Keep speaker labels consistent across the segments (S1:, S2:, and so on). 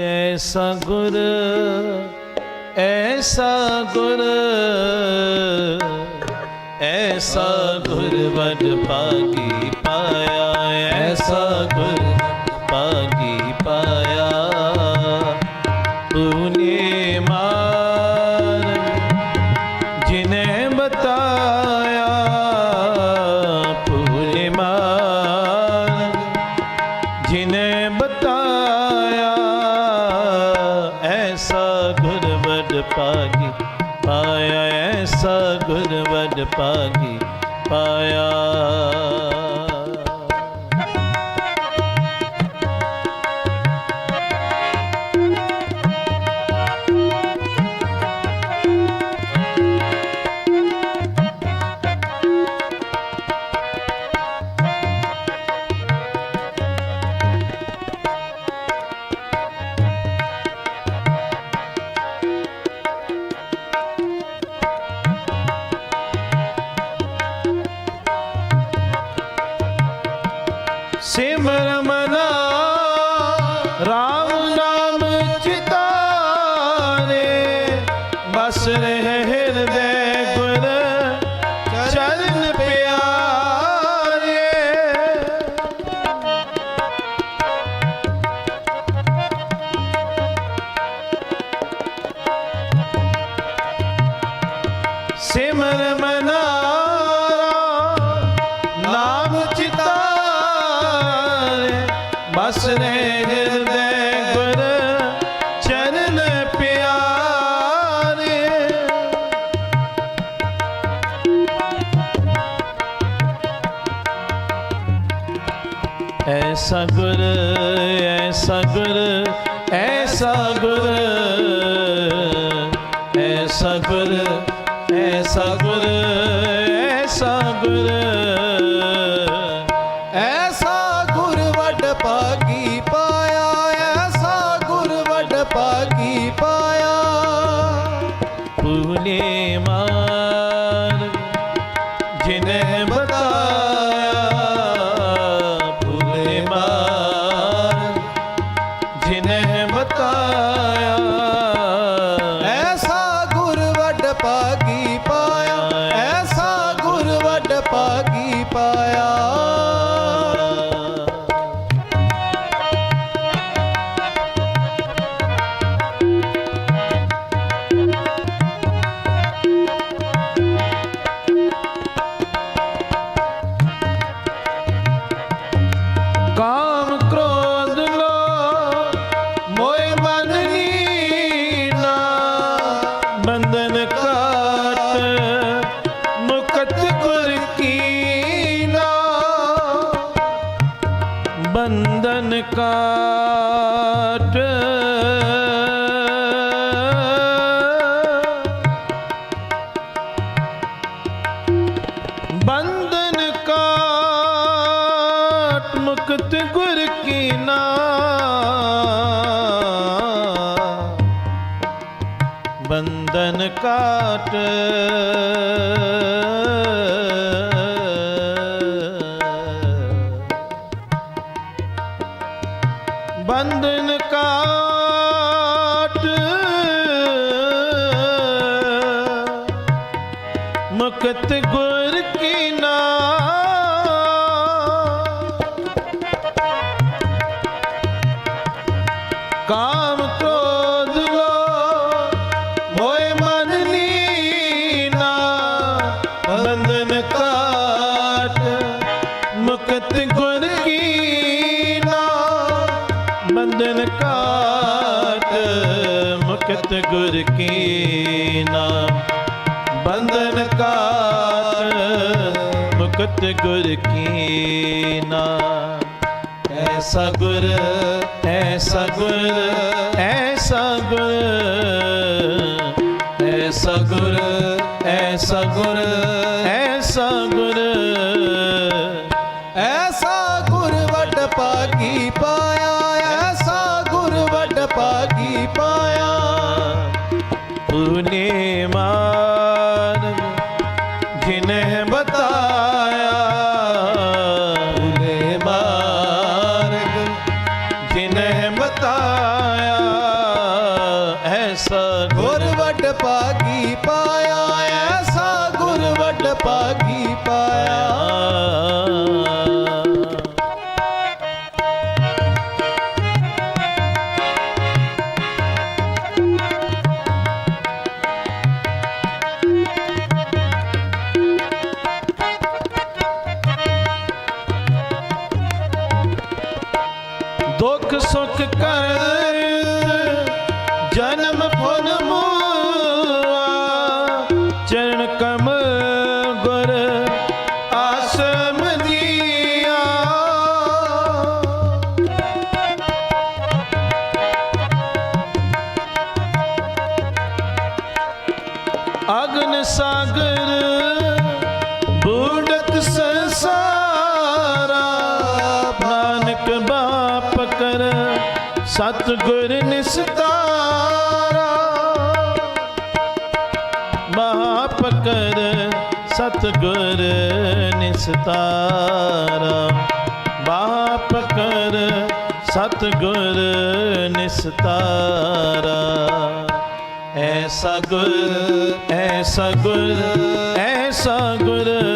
S1: ਐਸਾ ਗੁਰ ਐਸਾ ਗੁਰ ਐਸਾ ਗੁਰ ਵਡ ਭਾਗੀ ਪਾਇਆ ਰਹੇ ਹਿਰਦੇ ਗੁਰ ਐਸਾ ਗੁਰ ਐਸਾ ਗੁਰ ਐਸਾ ਗੁਰ ਐਸਾ ਗੁਰ ਐਸਾ ਗੁਰ ਐਸਾ ਗੁਰ
S2: ਐਸਾ ਗੁਰ ਵੱਡ ਭਾਗੀ ਪਾਇਆ ਐਸਾ ਗੁਰ ਵੱਡ ਭਾਗੀ ਪਾਇਆ।
S1: ਭੂਲੇ ਮਾਰ ਬੰਧਨ ਕਾਟ। ਬੰਧਨ ਕਾਟ ਮੁਕਤ ਗੁਰ ਕੀ ਨਾ। ਬੰਧਨ ਕਾਟ ਮੁਕਤ ਗੁਰ ਕੀ ਨਾ ਕਾਮ ਕ੍ਰੋਧ ਲੋ ਮੋਇ ਮਨ ਲੀਨਾ ਬੰਧਨ ਕਾਟ ਮੁਕਤ ਗੁਰ ਕੀ ਨਾ ਬੰਧਨ ਕਾਟ ਮੁਕਤ ਗੁਰ ਕੀ ਨਾਮ ਬੰਧਨ ਕਾਟ ਮੁਕਤ ਗੁਰ ਕੀ ਨਾਮ ਐਸਾ ਗੁਰ ਐਸਾ ਗੁਰ ਐਸਾ ਗੁਰ ਐਸਾ ਗੁਰ ਐਸਾ ਗੁਰ
S2: सा
S1: ਦੁੱਖ ਸੁੱਖ ਕਰ ਜਨਮ ਫੁਨ ਬਾਪ ਕਰ ਸਤਿਗੁਰ ਨਿਸਤਾਰਾ। ਬਾਪ ਕਰ ਸਤਿਗੁਰ ਨਿਸਤਾਰਾ। ਬਾਪ ਕਰ ਸਤਿਗੁਰ ਨਿਸਤਾਰਾ। ਐਸਾ ਗੁਰ ਐਸਾ ਗੁਰ ਐਸਾ ਗੁਰ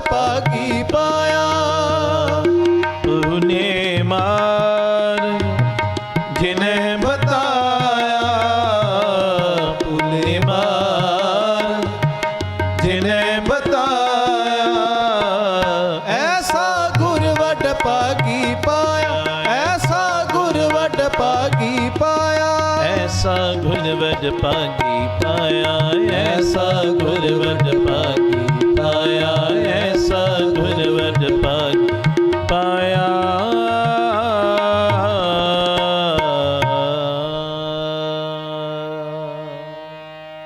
S2: ਪਾਗੀ ਪਾਇਆ।
S1: ਤੂਨੇ ਮਾਰ ਜਿਨੇ ਬਤਾਇਆ ਤੂਨੇ ਮਾਰ ਜਿਨੇ ਬਤਾਇਆ
S2: ਐਸਾ ਗੁਰ ਵੱਡ ਪਾਗੀ ਪਾਇਆ। ਐਸਾ ਗੁਰ ਵੱਡ ਪਾਗੀ ਪਾਇਆ।
S1: ਐਸਾ ਗੁਰ ਵਡ ਪਾਗੀ ਪਾਇਆ। ਐਸਾ ਗੁਰ ਵਡ ਪਾਗੀ